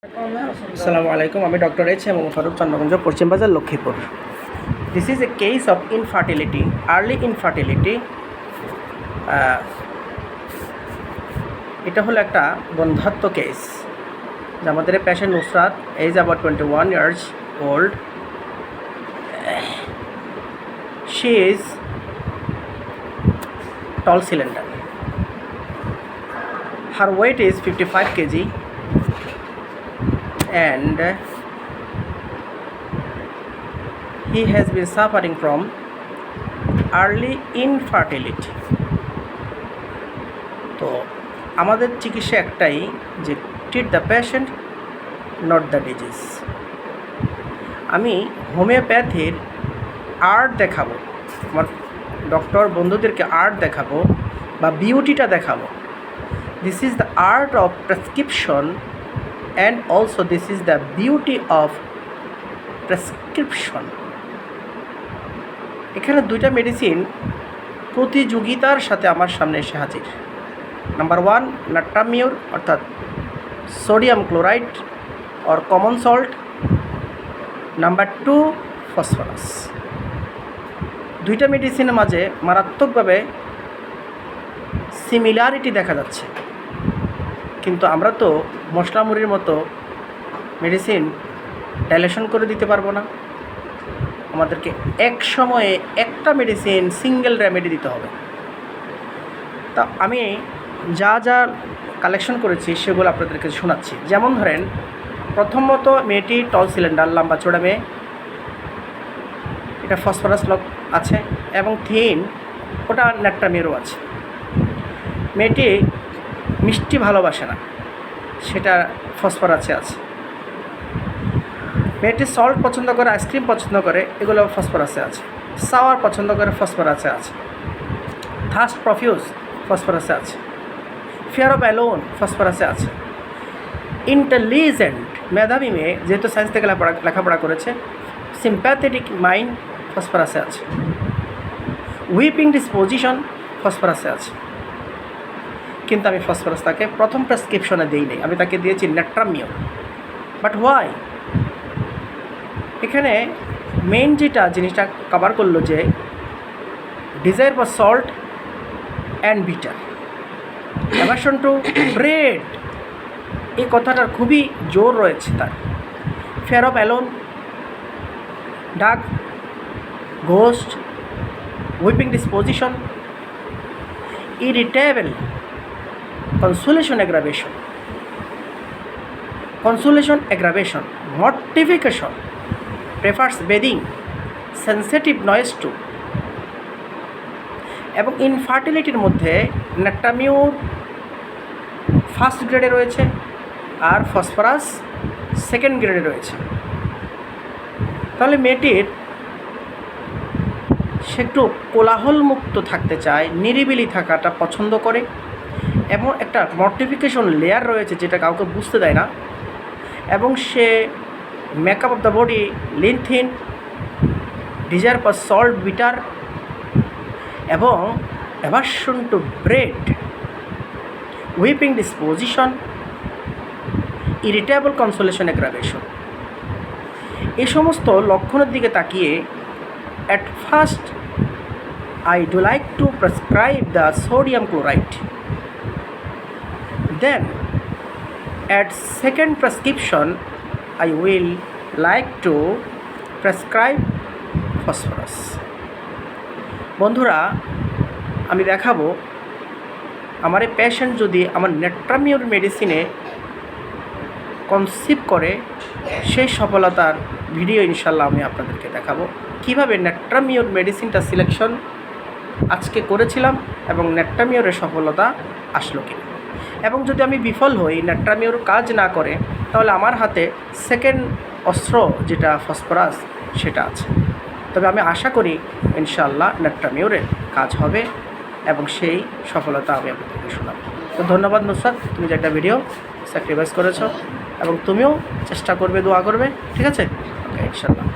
আসসালামু আলাইকুম, আমি doctor H M Faruk, Chandraganj, পশ্চিম বাজার, Lakshmipur this is a case of infertility early infertility এটা হলো একটা বন্ধাত্ম কেস যে আমাদের patient Nusrat age about twenty one years old she is tall cylinder. Her weight is 55 kg and he has been suffering from early infertility. তো আমাদের চিকিৎসা একটাই যে treat the patient not the disease আমি হোমিওপ্যাথির art দেখাবো, আমার doctor বন্ধুদেরকে আর্ট দেখাবো বা বিউটিটা দেখাবো this is the art of prescription and also this is the beauty of prescription এখানে দুইটা মেডিসিন প্রতিযোগিতার সাথে আমার সামনে এসে হাজির। নাম্বার ওয়ান নাট্টামিউর অর্থাৎ sodium chloride or common salt number two phosphorus দুইটা মেডিসিনের মাঝে মারাত্মকভাবে সিমিলারিটি দেখা যাচ্ছে। কিন্তু আমরা তো মশলা মুড়ির মতো মেডিসিন ডাইলেশন করে দিতে পারব না। আমাদেরকে এক সময়ে একটা মেডিসিন সিঙ্গেল রেমেডি দিতে হবে। তা আমি যা যা কালেকশন করেছি সেগুলো আপনাদেরকে শোনাচ্ছি। যেমন ধরেন, প্রথমত মেয়েটি টল সিলিন্ডার লম্বা চোড়া মেয়ে। এটা ফসফরাস লক আছে এবং থিন ওটা ন্যাট্রামেরও আছে। মেয়েটি মিষ্টি ভালোবাসে না। সেটা ফসফরাসে আছে। মেয়েটি সল্ট পছন্দ করে আইসক্রিম পছন্দ করে, এগুলো ফসফরাসে আছে। সাওয়ার পছন্দ করে, ফসফরাসে আছে। থাস্ট প্রফিউজ ফসফরাসে আছে। ফিয়ার অফ অ্যালোন ফসফরাসে আছে। ইন্টেলিজেন্ট মেধাবী মেয়ে, যেহেতু সায়েন্স থেকে লেখাপড়া করেছে সিম্প্যাথেটিক মাইন্ড ফসফরাসে আছে। উইপিং ডিসপোজিশন ফসফরাসে আছে। কিন্তু আমি ফসফরাস তাকে প্রথম প্রেসক্রিপশনে দিই নাই আমি তাকে দিয়েছি নেট্রামিও বাট হোয়াই এখানে মেইন যেটা জিনিসটা কভার করল যে desire for salt and bitter aversion to bread এই কথাটার খুবই জোর রয়েছে তার। Fear of alone dark ghost whipping disposition, irritable, consolation aggravation consolation aggravation mortification prefers bathing sensitive noise to এবং ইনফার্টিলিটির মধ্যে নেট্টামিউর ফার্স্ট গ্রেডে রয়েছে আর ফসফরাস সেকেন্ড গ্রেডে রয়েছে। তাহলে মেয়েটির সে একটু কোলাহলমুক্ত থাকতে চায়, নিরিবিলি থাকাটা পছন্দ করে। এবং একটা মর্টিফিকেশন লেয়ার রয়েছে যেটা কাউকে বুঝতে দেয় না এবং সে makeup of the body lean thin desire for salt bitter এবং aversion to bread weeping disposition irritable consolation aggravation এই সমস্ত লক্ষণের দিকে তাকিয়ে at first I do like to prescribe the sodium chloride. Then, at second prescription, I will like to prescribe phosphorus. বন্ধুরা, আমি দেখাবো, আমার এই পেশেন্ট যদি আমার নেট্রামিউর মেডিসিনে কনসিভ করে, সেই সফলতার ভিডিও ইনশাল্লাহ আমি আপনাদেরকে দেখাবো কীভাবে নেট্রামিওর মেডিসিনটা সিলেকশন আজকে করেছিলাম এবং নেট্রামিওরের সফলতা আসলো কি এবং যদি আমি বিফল হই নেট্রামিওর কাজ না করে, তাহলে আমার হাতে সেকেন্ড অস্ত্র যেটা ফসফরাস, সেটা আছে। তবে আমি আশা করি ইনশাল্লাহ নেট্রামিওরের কাজ হবে এবং সেই সফলতা আমি আপনাদেরকে শোনাবো। তো ধন্যবাদ নুসরাত, তুমি যে একটা ভিডিও স্যাক্রিফাইস করেছ এবং তুমিও চেষ্টা করবে, দোয়া করবে, ঠিক আছে? ওকে ইনশাল্লাহ